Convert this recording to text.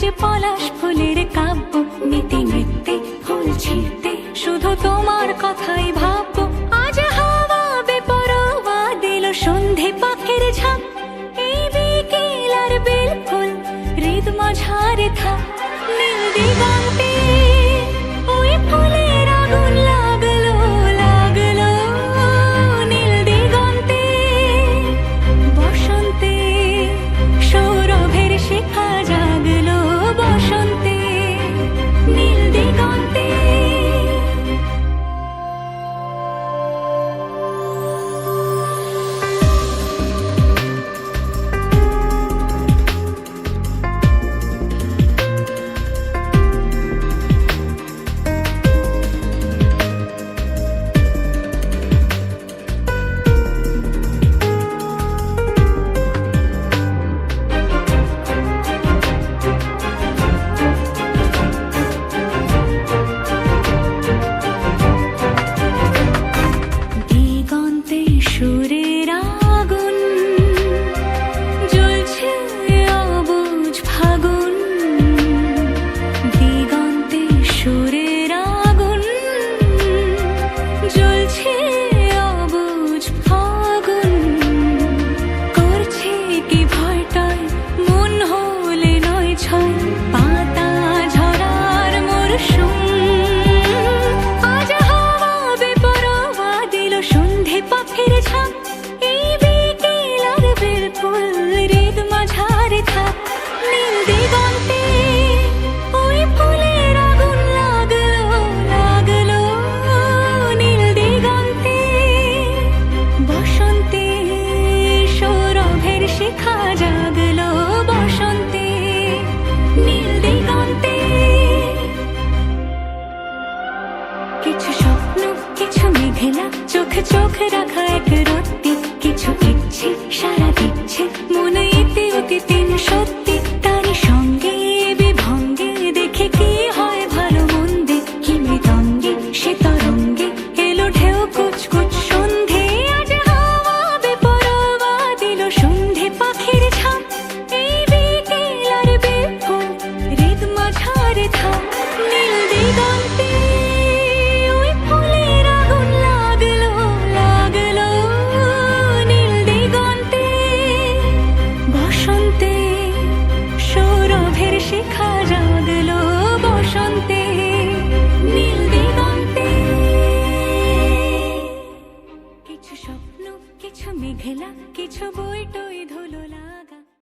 যে পলাশ ফুলের কাব্য, নীতি নৃত্যে ফুল ছিঁড়তে শুধু তোমার কথাই ভাববো, আজ হাওয়া বেপরোয়া দিল সন্ধে পাখের ঝাঁক এই বিকেল আর বিলকুল হৃদ মাঝারে থাক। নীল দিগান্তে ওই ফুলে চোখ রাখা এক বোঝাবো